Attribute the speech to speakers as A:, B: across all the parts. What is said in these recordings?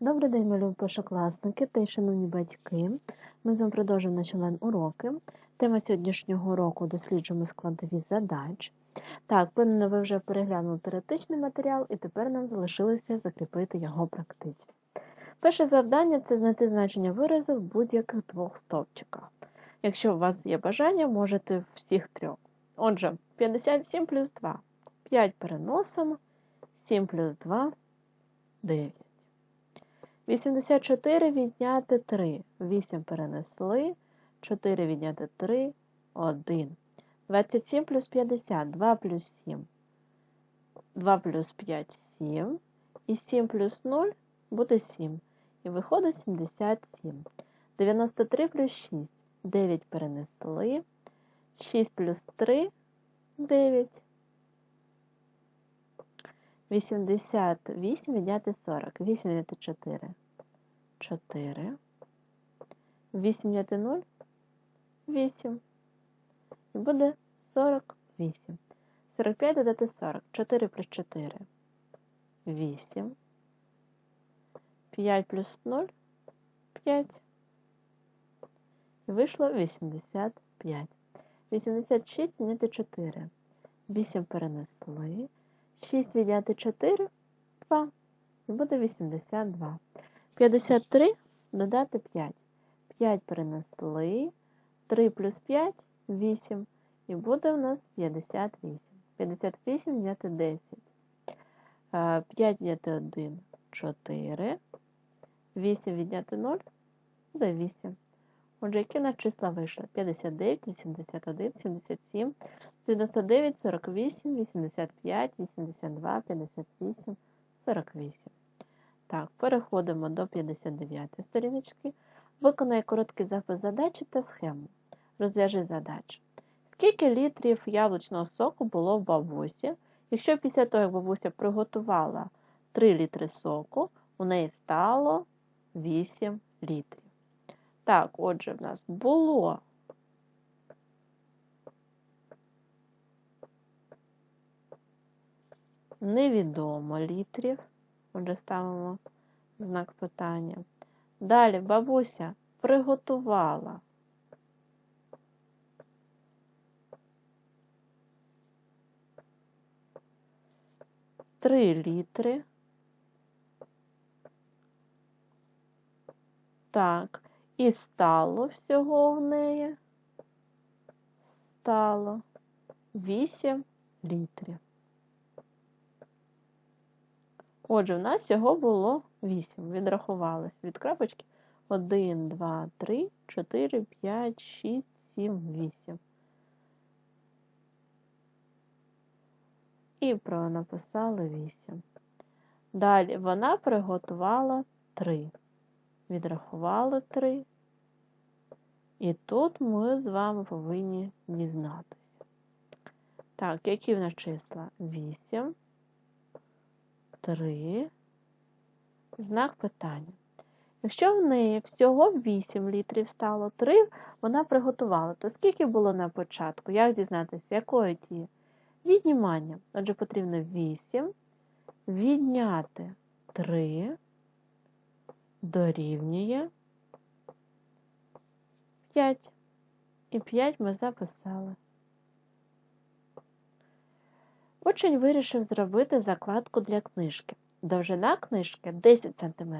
A: Добрий день, мої першокласники та й шановні батьки. Ми з вами продовжуємо наші онлайн-уроки. Тема сьогоднішнього уроку досліджуємо складові задач. Так, певно, ви вже переглянули теоретичний матеріал, і тепер нам залишилося закріпити його практично. Перше завдання це знайти значення виразу в будь-яких двох стовпчиках. Якщо у вас є бажання, можете всіх трьох. Отже, 57 плюс 2. 5 переносимо, 7 плюс 2 9. 84 відняти 3. 8 перенесли. 4 відняти 3. 1. 27 плюс 50. 2 плюс 7. 2 плюс 5 7. І 7 плюс 0 буде 7. І виходить 77. 93 плюс 6. 9 перенесли. 6 плюс 3 9. 88 відняти 40. 8 відняти 4. 4. 8 відняти 0. 8. І буде 48. 45 додати 40. 4 плюс 4. 8. 5 плюс 0. 5. І вийшло 85. 86 відняти 4. 8 перенесли. 6 відняти 4 2. І буде 82. 53 додати 5. 5 перенесли. 3 плюс 5 8. І буде у нас 58. 58 відняти 10. 5 відняти 1 4. 8 відняти 0 буде 8. Отже, які у нас числа вийшли? 59, 81, 77, 99, 48, 85, 82, 58, 48. Так, переходимо до 59 сторіночки. Виконай короткий запис задачі та схему. Розв'яжи задачу. Скільки літрів яблучного соку було в бабусі? Якщо після того, як бабуся приготувала 3 літри соку, у неї стало 8 літрів. Так, отже, в нас було невідомо літрів. Отже, ставимо знак питання. Далі бабуся приготувала. Три літри. Так, і стало всього в неї стало 8 літрів. Отже, в нас всього було 8. Відрахувалися від крапочки 1, 2, 3, 4, 5, 6, 7, 8. І написали 8. Далі вона приготувала 3 відрахували 3. І тут ми з вами повинні дізнатися. Так, які в нас числа? 8, 3, знак питання. Якщо в неї всього 8 літрів стало 3, вона приготувала, то скільки було на початку? Як дізнатися, якої ті? Віднімання. Отже, потрібно 8 відняти 3 дорівнює 5. І 5 ми записали. Учень вирішив зробити закладку для книжки. Довжина книжки 10 см.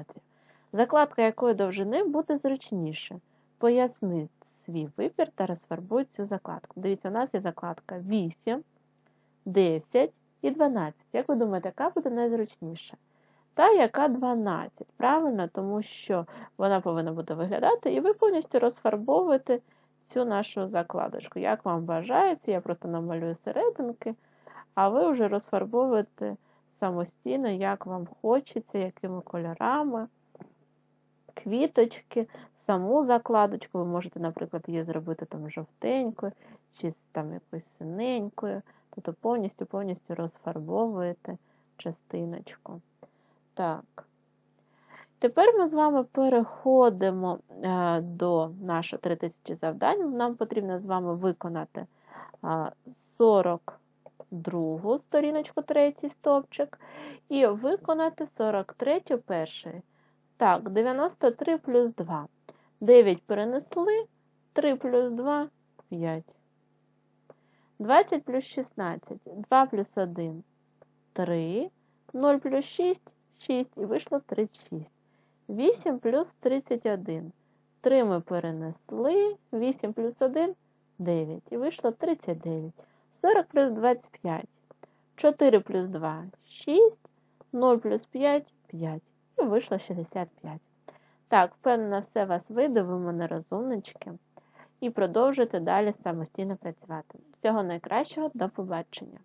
A: Закладка якої довжини буде зручніше. Поясни свій вибір та розфарбуй цю закладку. Дивіться, у нас є закладка 8, 10 і 12. Як ви думаєте, яка буде найзручніша? Та яка 12. Правильно, тому що вона повинна бути виглядати, і ви повністю розфарбовуєте цю нашу закладочку. Як вам бажається, я просто намалюю серединки, а ви вже розфарбовуєте самостійно, як вам хочеться, якими кольорами, квіточки, саму закладочку. Ви можете, наприклад, її зробити там жовтенькою, чи там якоюсь синенькою, тобто повністю повністю розфарбовуєте частиночку. Так. Тепер ми з вами переходимо е, до нашого 3000 завдань. Нам потрібно з вами виконати 42 сторіночку, третій стовпчик, і виконати 43 перший Так, 93 плюс 2. 9 перенесли, 3 плюс 2 – 5. 20 плюс 16, 2 плюс 1 – 3, 0 плюс 6 – 6, і вийшло 36. 8 плюс 31. 3 ми перенесли, 8 плюс 1 – 9, і вийшло 39. 40 плюс 25. 4 плюс 2 – 6, 0 плюс 5 – 5, і вийшло 65. Так, впевнена, все вас вийде, ви мене розумнички. І продовжуйте далі самостійно працювати. Всього найкращого, до побачення!